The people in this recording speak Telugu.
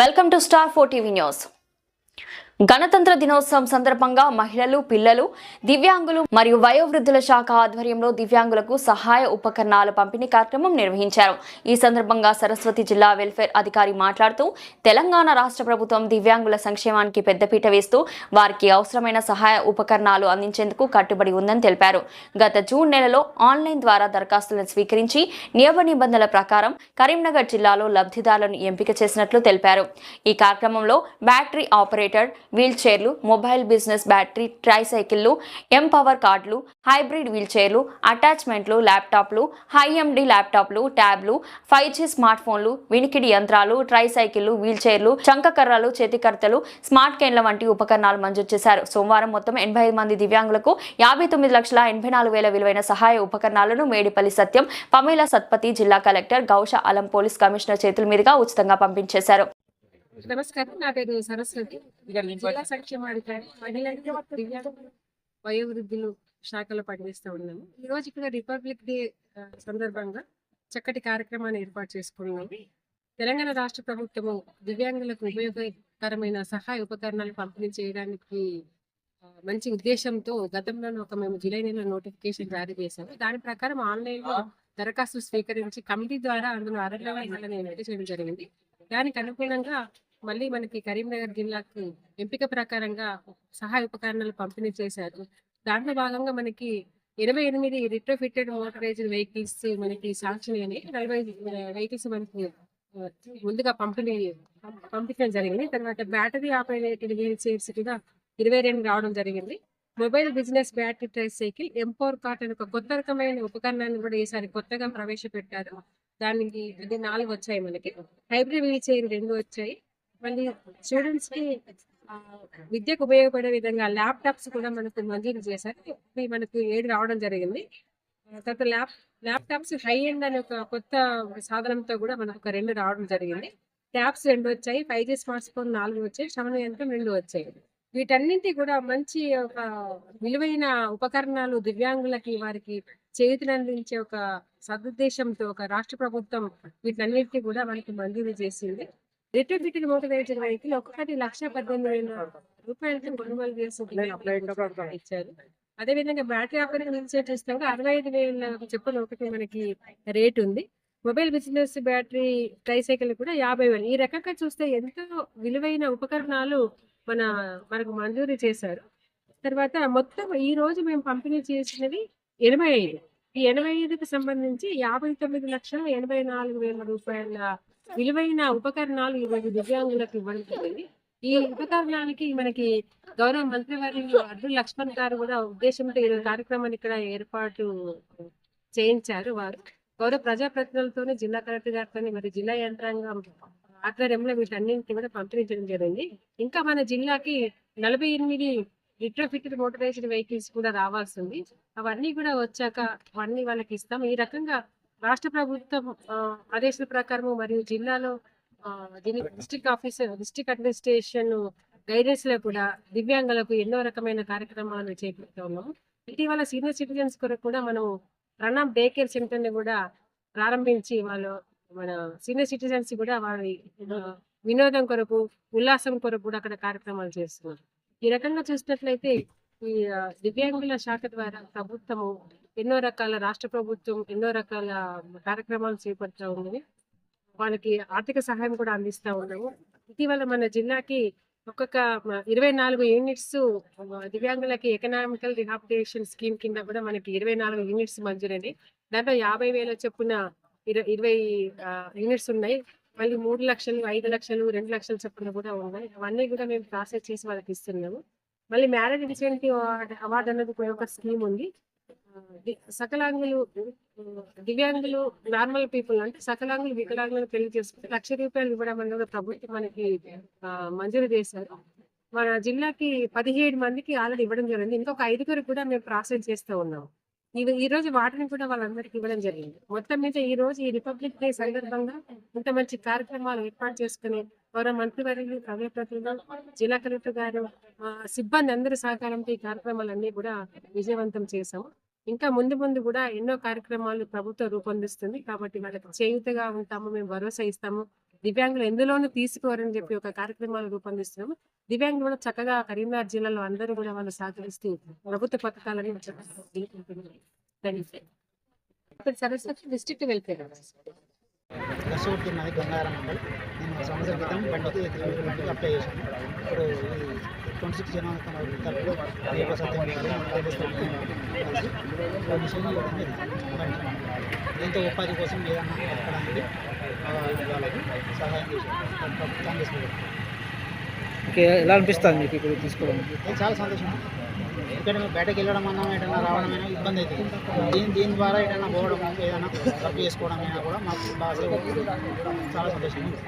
welcome to star four TV news గణతంత్ర దినోత్సవం సందర్భంగా మహిళలు పిల్లలు దివ్యాంగులు మరియు వయోవృద్ధుల శాఖ ఆధ్వర్యంలో దివ్యాంగులకు సహాయ ఉపకరణాల పంపిణీ కార్యక్రమం నిర్వహించారు. ఈ సందర్భంగా సరస్వతి జిల్లా వెల్ఫేర్ అధికారి మాట్లాడుతూ తెలంగాణ రాష్ట్ర ప్రభుత్వం దివ్యాంగుల సంక్షేమానికి పెద్దపీట వేస్తూ వారికి అవసరమైన సహాయ ఉపకరణాలు అందించేందుకు కట్టుబడి ఉందని తెలిపారు. గత జూన్ నెలలో ఆన్లైన్ ద్వారా దరఖాస్తులను స్వీకరించి నియమ నిబంధనల ప్రకారం కరీంనగర్ జిల్లాలో లబ్ధిదారులను ఎంపిక చేసినట్లు తెలిపారు. ఈ కార్యక్రమంలో బ్యాటరీ ఆపరేటర్ వీల్ చైర్లు మొబైల్ బిజినెస్ బ్యాటరీ ట్రైసైకిళ్ళు ఎంపవర్ కార్డులు హైబ్రిడ్ వీల్చైర్లు అటాచ్మెంట్లు ల్యాప్టాప్లు హైఎండి ల్యాప్టాప్లు ట్యాబ్లు ఫైవ్ జీ స్మార్ట్ ఫోన్లు వినికిడి యంత్రాలు ట్రైసైకిళ్ళు వీల్చైర్లు చంకకర్రలు చేతికర్తలు స్మార్ట్ కేన్ల వంటి ఉపకరణాలు మంజూరు చేశారు సోమవారం మొత్తం ఎనభై ఐదు మంది దివ్యాంగులకు యాభై తొమ్మిది లక్షల ఎనభై నాలుగు వేల విలువైన సహాయ ఉపకరణాలను మేడిపల్లి సత్యం పమేల సత్పతి జిల్లా collector Gaus Alam police commissioner చేతుల మీదుగా ఉచితంగా పంపించేశారు. నమస్కారం. నా పేరు సరస్వతి. జిల్లా సంక్షేమాధికారి మహిళలు దివ్యాంగ వయోవృద్ధులు శాఖలో పనిచేస్తూ ఉన్నాము. ఈ రోజు ఇక్కడ రిపబ్లిక్ డే సందర్భంగా చక్కటి కార్యక్రమాన్ని ఏర్పాటు చేసుకున్నాము. తెలంగాణ రాష్ట్ర ప్రభుత్వము దివ్యాంగులకు ఉపయోగకరమైన సహాయ ఉపకరణాలు పంపిణీ చేయడానికి మంచి ఉద్దేశంతో గతంలో ఒక మేము జూలై నెల నోటిఫికేషన్ జారీ చేశాము. దాని ప్రకారం ఆన్లైన్లో దరఖాస్తు స్వీకరించి కమిటీ ద్వారా అందులో అర్హుల వాళ్ళని ఎంపిక చేయడం జరిగింది. దానికి అనుగుణంగా మళ్ళీ మనకి కరీంనగర్ జిల్లాకు ఎంపిక ప్రకారంగా సహాయ ఉపకరణాలు పంపిణీ చేశారు. దాంట్లో భాగంగా మనకి ఇరవై ఎనిమిది రిట్రోఫిటెడ్ మోటరైజ్డ్ వెహికల్స్ మనకి శాంక్షన్ అయినాయి నలభై వెహికల్స్ మనకి ముందుగా పంపిణీ పంపించడం జరిగింది. తర్వాత బ్యాటరీ ఆపరేటెడ్ వీల్ చైర్స్ కూడా ఇరవై రెండు రావడం జరిగింది. Mobile business battery tricycle empower card అనే ఒక కొత్త రకమైన ఉపకరణాన్ని కూడా ఈసారి కొత్తగా ప్రవేశపెట్టారు. దానికి అది నాలుగు వచ్చాయి మనకి. హైబ్రిడ్ వీల్ చైర్ రెండు వచ్చాయి. మళ్ళీ స్టూడెంట్స్కి విద్యకు ఉపయోగపడే విధంగా ల్యాప్టాప్స్ కూడా మనకు మంజూరు చేశారు. మనకు ఏడు రావడం జరిగింది. తర్వాత ల్యాప్ ల్యాప్టాప్స్ హై ఎండ్ అనే ఒక కొత్త సాధనంతో కూడా మనకు ఒక రెండు రావడం జరిగింది. ట్యాబ్స్ రెండు వచ్చాయి ఫైవ్ జీ స్మార్ట్ ఫోన్ నాలుగు వచ్చాయి శ్రవణ యంత్రం రెండు వచ్చాయి. వీటన్నింటి కూడా మంచి ఒక విలువైన ఉపకరణాలు దివ్యాంగులకి వారికి చేతులు అందించే ఒక సదుద్దేశంతో ఒక రాష్ట్ర ప్రభుత్వం వీటన్నిటికీ కూడా మనకి మంజూరు చేసింది. రిటర్న్ బిట్టిన మోటరైజ్డ్ వెహికల్ ఒక్కొక్కటి లక్ష పద్దెనిమిది వేల రూపాయలతో కొనుగోలు చేసి ఇచ్చారు. అదే విధంగా బ్యాటరీ ఆపరేషన్ ఇన్సెట్ చేస్తే కూడా అరవై ఐదు వేల చెప్పులు ఒకటి మనకి రేట్ ఉంది. మొబైల్ బిజినెస్ బ్యాటరీ ట్రైసైకిల్ కూడా యాభై వేలు. ఈ రకంగా చూస్తే ఎంతో విలువైన ఉపకరణాలు మన మనకు మంజూరు చేశారు. తర్వాత మొత్తం ఈ రోజు మేము పంపిణీ చేసినవి ఎనభై ఐదు. ఎనభై ఐదుకు సంబంధించి యాభై తొమ్మిది లక్షల ఎనభై నాలుగు వేల రూపాయల విలువైన ఉపకరణాలు ఈరోజు దివ్యాంగులకు ఇవ్వడం జరిగింది ఈ ఉపకరణానికి మనకి గౌరవ మంత్రివర్యులు అర్జున్ లక్ష్మణ్ గారు కూడా ఉద్దేశంతో ఈ కార్యక్రమాన్ని ఇక్కడ ఏర్పాటు చేయించారు వారు. గౌరవ ప్రజాప్రతినిధులతోనే జిల్లా కలెక్టర్ గారితో మరి జిల్లా యంత్రాంగం ఆధ్వర్యంలో వీటన్నింటినీ కూడా పంపిణీంచడం జరిగింది. ఇంకా మన జిల్లాకి నలభై ఎనిమిది రిట్రోఫిటెడ్ మోటరైజ్డ్ వెహికల్స్ కూడా రావాల్సి ఉంది అవన్నీ కూడా వచ్చాక అవన్నీ వాళ్ళకి ఇస్తాం. ఈ రకంగా రాష్ట్ర ప్రభుత్వం ఆదేశాల ప్రకారం మరియు జిల్లాలో డిస్ట్రిక్ట్ ఆఫీసర్ డిస్ట్రిక్ట్ అడ్మినిస్ట్రేషన్ గైడెన్స్లో కూడా దివ్యాంగులకు ఎన్నో రకమైన కార్యక్రమాలు చేపడుతూ ఉన్నాము ఇటీవల సీనియర్ సిటిజన్స్ కొరకు కూడా మనం ప్రణామ్ డే కేర్ సెంటర్ని కూడా ప్రారంభించి వాళ్ళు మన సీనియర్ సిటిజన్స్ కూడా వారి వినోదం కొరకు ఉల్లాసం కొరకు కూడా అక్కడ కార్యక్రమాలు చేస్తున్నారు. ఈ రకంగా చూసినట్లయితే ఈ దివ్యాంగుల శాఖ ద్వారా ప్రభుత్వము ఎన్నో రకాల రాష్ట్ర ప్రభుత్వం ఎన్నో రకాల కార్యక్రమాలు చేపడుతూ ఉన్నది వాళ్ళకి ఆర్థిక సహాయం కూడా అందిస్తూ ఉన్నాము. ఇటీవల మన జిల్లాకి ఒక్కొక్క ఇరవై నాలుగు యూనిట్స్ దివ్యాంగులకి ఎకనామికల్ రిహాబిలిటేషన్ స్కీమ్ కింద కూడా మనకి ఇరవై నాలుగు యూనిట్స్ మంజూరండి దాంట్లో యాభై వేల చొప్పున ఇర- ఇరవై యూనిట్స్ ఉన్నాయి. మళ్ళీ మూడు లక్షలు ఐదు లక్షలు రెండు లక్షలు చొప్పున కూడా ఉన్నాయి. అవన్నీ కూడా మేము ప్రాసెస్ చేసి వాళ్ళకి ఇస్తున్నాము. మళ్ళీ మ్యారేజ్ ఇన్సెంటివ్ అవార్డు అనేది ఒక స్కీమ్ ఉంది. సకలాంగులు దివ్యాంగులు నార్మల్ పీపుల్ అంటే సకలాంగులు వికలాంగులు పెళ్ళి చేసుకుంటే లక్ష రూపాయలు ఇవ్వడం అనేది ప్రభుత్వం మనకి మంజూరు చేశారు. మన జిల్లాకి పదిహేడు మందికి ఆల్రెడీ ఇవ్వడం జరిగింది. ఇంకొక ఐదుగురు కూడా మేము ప్రాసెస్ చేస్తూ ఉన్నాము. ఇవి ఈ రోజు వాటిని కూడా వాళ్ళందరికీ ఇవ్వడం జరిగింది. మొత్తం మీద ఈ రోజు ఈ రిపబ్లిక్ డే సందర్భంగా ఇంత మంచి కార్యక్రమాలు ఏర్పాటు చేసుకుని గౌరవ మంత్రివర్యులు ప్రజాప్రతినిధులు జిల్లా కలెక్టర్ గారు సిబ్బంది అందరి సహకారంతో ఈ కార్యక్రమాలన్నీ కూడా విజయవంతం చేశాము. ఇంకా ముందు ముందు కూడా ఎన్నో కార్యక్రమాలు ప్రభుత్వం రూపొందిస్తుంది కాబట్టి వాళ్ళకి చేయుతగా ఉంటాము మేము భరోసా ఇస్తాము. దివ్యాంగులు ఎందులోనూ తీసుకోరని చెప్పి ఒక కార్యక్రమాలు రూపొందిస్తున్నాము. దివ్యాంగులు కూడా చక్కగా కరీంనగర్ జిల్లాలో అందరూ కూడా వాళ్ళు సహకరిస్తూ ప్రభుత్వ పథకాలని సరస్వతి డిస్ట్రిక్ట్ వెల్ఫేర్. దర్శకుడికి ఉన్నది గంగారం మండల్. నేను సంవత్సరం క్రితం బండికి బండికి బండికి అప్లై చేశాను. ఇప్పుడు ట్వంటీ సిక్స్ జనవరి తరపులో రేపు సత్యం గారు తెలుస్తుంది కలిసి దీంతో ఉపాధి కోసం ఏదన్నా బతకడానికి ఆ, వాళ్ళకి సహాయం ప్రభుత్వం చేసుకుంటాం ఓకే ఎలా అనిపిస్తుంది మీకు ఇప్పుడు తీసుకోవడం? చాలా సంతోషం. ఇక్కడ మేము బయటకు వెళ్ళడం అన్నా రావడం అయినా ఇబ్బంది అవుతుంది. దీని దీని ద్వారా ఎటన్నా పోవడం ఏదైనా వర్క్ చేసుకోవడం అయినా కూడా మాకు బాగా. చాలా సంతోషంగా ఉంది